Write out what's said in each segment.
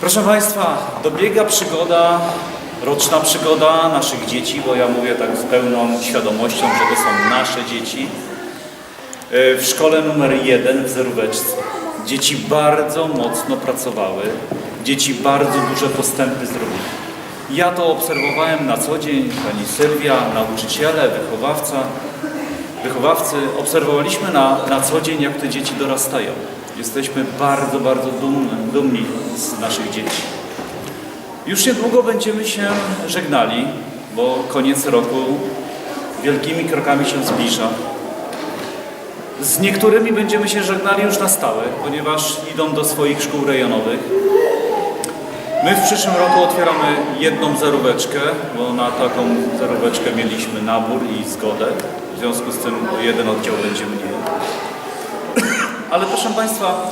Proszę Państwa, dobiega przygoda, roczna przygoda naszych dzieci, bo ja mówię tak z pełną świadomością, że to są nasze dzieci. E, W szkole numer jeden w Zeróweczce. Dzieci bardzo mocno pracowały, dzieci bardzo duże postępy zrobiły. Ja to obserwowałem na co dzień, pani Sylwia, nauczyciele, wychowawca, wychowawcy. Obserwowaliśmy na, na co dzień, jak te dzieci dorastają. Jesteśmy bardzo, bardzo dumni, dumni z naszych dzieci. Już niedługo będziemy się żegnali, bo koniec roku wielkimi krokami się zbliża. Z niektórymi będziemy się żegnali już na stałe, ponieważ idą do swoich szkół rejonowych. My w przyszłym roku otwieramy jedną zeróweczkę, bo na taką zeróweczkę mieliśmy nabór i zgodę. W związku z tym jeden oddział będzie mniej. Ale proszę Państwa,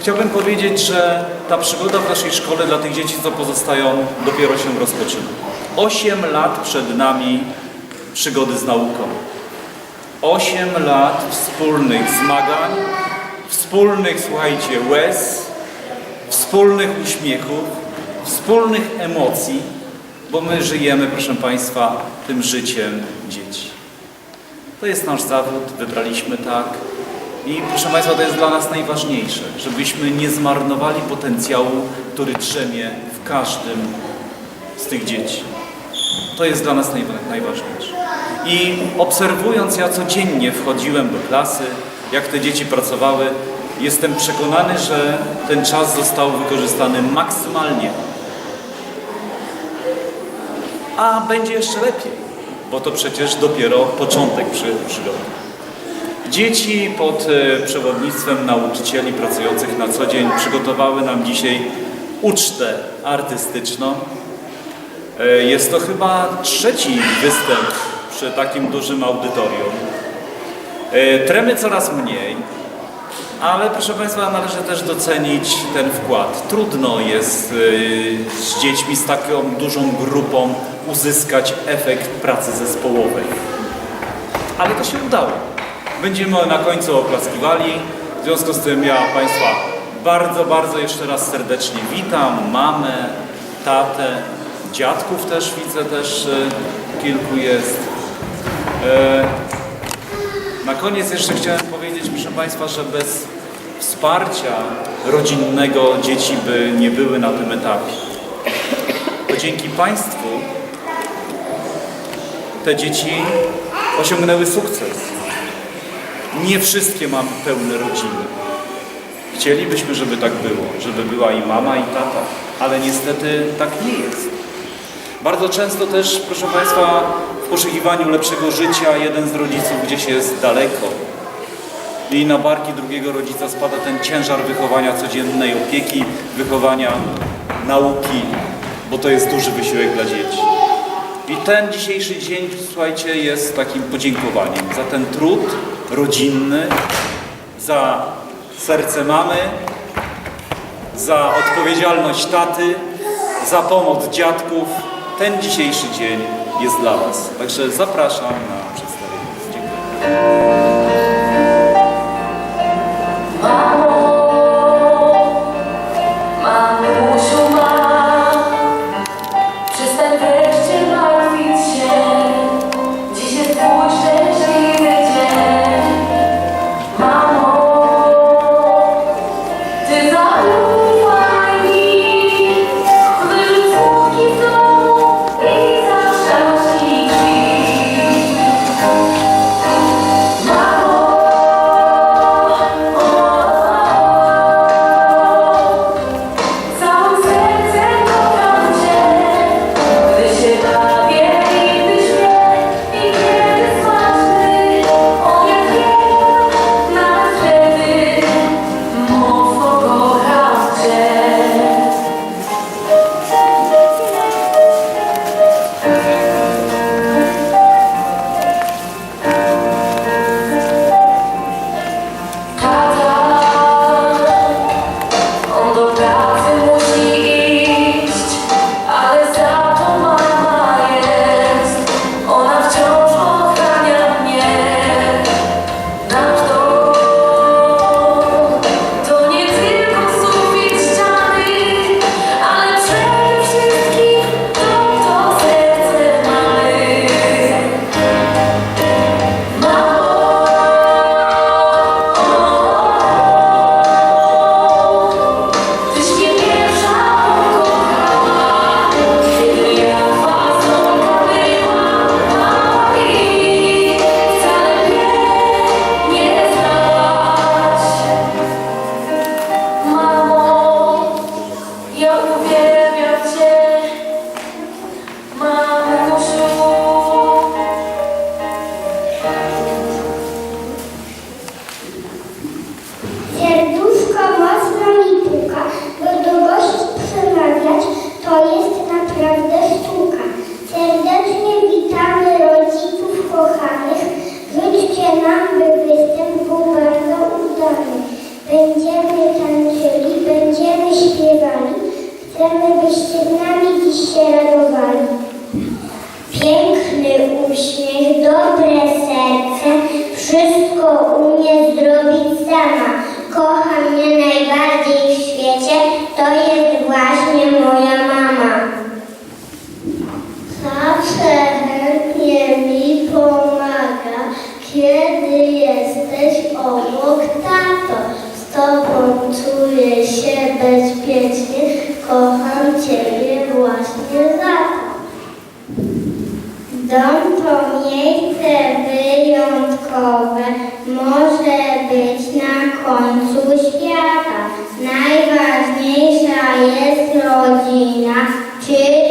chciałbym powiedzieć, że ta przygoda w naszej szkole dla tych dzieci, co pozostają, dopiero się rozpoczyna. Osiem lat przed nami przygody z nauką. Osiem lat wspólnych zmagań, wspólnych, słuchajcie, łez, wspólnych uśmiechów, wspólnych emocji, bo my żyjemy, proszę Państwa, tym życiem dzieci. To jest nasz zawód, wybraliśmy tak. I proszę Państwa, to jest dla nas najważniejsze, żebyśmy nie zmarnowali potencjału, który drzemie w każdym z tych dzieci. To jest dla nas najwa- najważniejsze. I obserwując, ja codziennie wchodziłem do klasy, jak te dzieci pracowały, jestem przekonany, że ten czas został wykorzystany maksymalnie. A będzie jeszcze lepiej, bo to przecież dopiero początek przy, przygody. Dzieci pod e, przewodnictwem nauczycieli pracujących na co dzień przygotowały nam dzisiaj ucztę artystyczną. E, Jest to chyba trzeci występ przy takim dużym audytorium. E, Tremy coraz mniej, ale proszę Państwa, należy też docenić ten wkład. Trudno jest z dziećmi, z taką dużą grupą uzyskać efekt pracy zespołowej. Ale to się udało. Będziemy na końcu oklaskiwali. W związku z tym ja Państwa bardzo, bardzo jeszcze raz serdecznie witam. Mamę, tatę, dziadków też widzę, też e, kilku jest. E, na koniec jeszcze chciałem powiedzieć, proszę Państwa, że bez wsparcia rodzinnego dzieci by nie były na tym etapie. To dzięki Państwu te dzieci osiągnęły sukces. Nie wszystkie mamy pełne rodziny. Chcielibyśmy, żeby tak było, żeby była i mama, i tata, ale niestety tak nie jest. Bardzo często też, proszę Państwa, w poszukiwaniu lepszego życia jeden z rodziców gdzieś jest daleko i na barki drugiego rodzica spada ten ciężar wychowania codziennej opieki, wychowania nauki, bo to jest duży wysiłek dla dzieci. I ten dzisiejszy dzień, słuchajcie, jest takim podziękowaniem za ten trud rodzinny, za serce mamy, za odpowiedzialność taty, za pomoc dziadków. Ten dzisiejszy dzień jest dla Was. Także zapraszam na przedstawienie. Dziękuję. escoja Dom to miejsce wyjątkowe, może być na końcu świata. Najważniejsza jest rodzina, czyli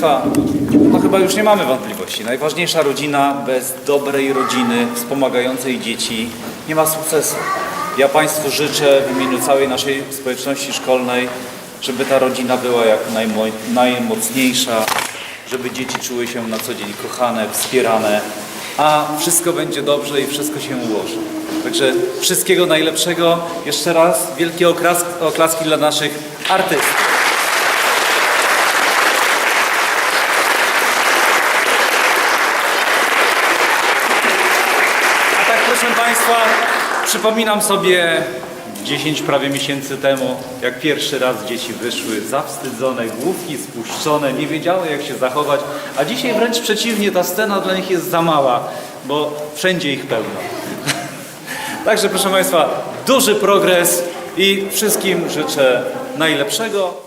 Państwa, no chyba już nie mamy wątpliwości. Najważniejsza rodzina bez dobrej rodziny wspomagającej dzieci nie ma sukcesu. Ja Państwu życzę w imieniu całej naszej społeczności szkolnej, żeby ta rodzina była jak najmo- najmocniejsza, żeby dzieci czuły się na co dzień kochane, wspierane, a wszystko będzie dobrze i wszystko się ułoży. Także wszystkiego najlepszego. Jeszcze raz wielkie oklaski dla naszych artystów. A tak proszę Państwa, przypominam sobie 10 prawie miesięcy temu, jak pierwszy raz dzieci wyszły zawstydzone, główki spuszczone, nie wiedziały jak się zachować, a dzisiaj wręcz przeciwnie, ta scena dla nich jest za mała, bo wszędzie ich pełno. Także proszę Państwa, duży progres i wszystkim życzę najlepszego.